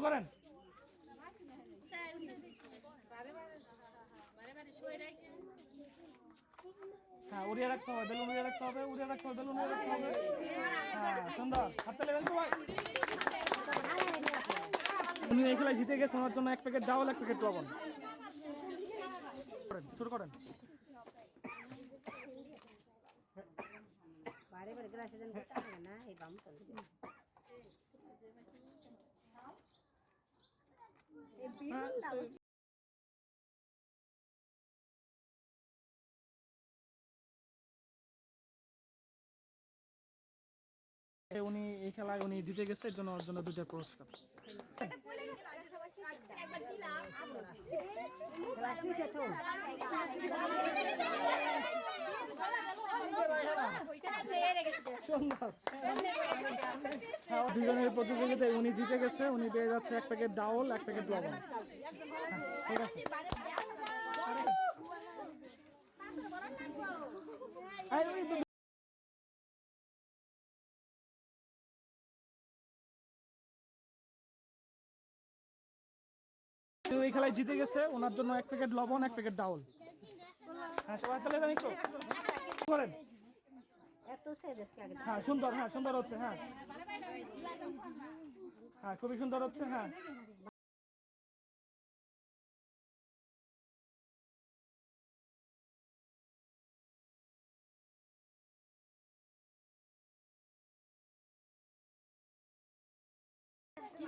করেন? হ্যাঁ balloon balloon হবে। হ্যাঁ সুন্দর। হাতে লেবেন তো ভাই উনি এই খেলায় জিতে গেছে ওনার জন্য এক প্যাকেট ডাউল এক প্যাকেট লবণ। শুরু করেন। বারে বারে না, এই বাম হ্যাঁ, এই- উনি এই খেলায় উনি জিতে গেছে এর জন্য ওর জন্য দুইটা পুরস্কার। গ্লাস পিছে তো সুন্দর হ্যাঁ দুজনের প্রতিযোগিতায় উনি জিতে গেছে উনি পেয়ে যাচ্ছে এক প্যাকেট ডাউল এক প্যাকেট লবণ। ঠিক আছে? এই, খেলায় জিতে গেছে ওনার জন্য এক প্যাকেট লবণ এক প্যাকেট ডাউল। হ্যাঁ সবাই তাহলে করেন। এত হ্যাঁ সুন্দর হ্যাঁ সুন্দর হচ্ছে হ্যাঁ। হ্যাঁ খুবই সুন্দর হচ্ছে হ্যাঁ।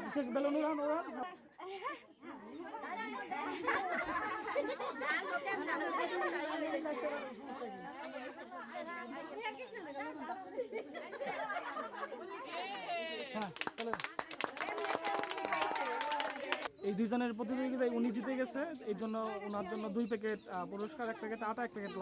বিশেষ বেলুন উড়ান উড়ান হ্যাঁ এই দুজনের প্রতিযোগিতায় উনি জিতে গেছে। এই জন্য ওনার জন্য দুই প্যাকেট পুরস্কার, এক প্যাকেট, আটা, এক প্যাকেট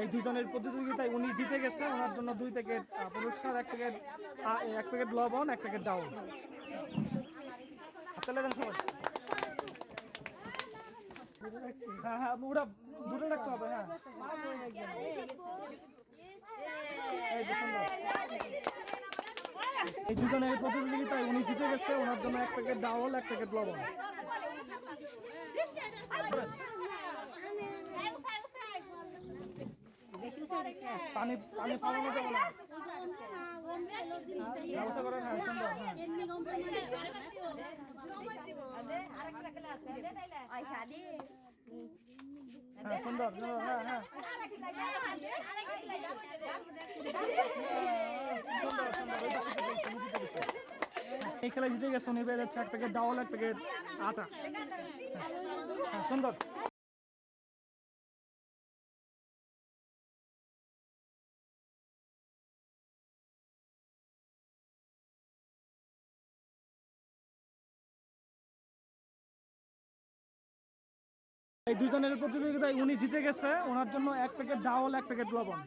এই দুজনের প্রতিযোগিতায় উনি জিতে গেছে। ওনার জন্য দুই প্যাকেট পুরস্কার, এক প্যাকেট এক প্যাকেট লবণ, এক প্যাকেট ডাউন। তাহলে হ্যাঁ হ্যাঁ ওটা দুটো রাখতে হবে হ্যাঁ। এই দুজনের প্রতিযোগিতায় উনি জিতে গেছে। ওনার জন্য এক প্যাকেট ডাউল এক প্যাকেট লবণ। পানি পানি পালানো যাবে না ব্যবস্থা করেন হ্যাঁ সুন্দর হ্যাঁ হ্যাঁ সুন্দর সুন্দর, হ্যাঁ হ্যাঁ। সুন্দর সুন্দর ওই পাশে থেকে গেছে, উনি জিতে গেছে। এই খেলায় জিতে গেছে উনি পেয়ে যাচ্ছে এক প্যাকেট ডাউল এক প্যাকেট আটা। হ্যাঁ, হ্যাঁ সুন্দর এই দুজনের প্রতিযোগিতায় উনি জিতে গেছে। ওনার জন্য এক প্যাকেট ডাউল এক প্যাকেট লবণ।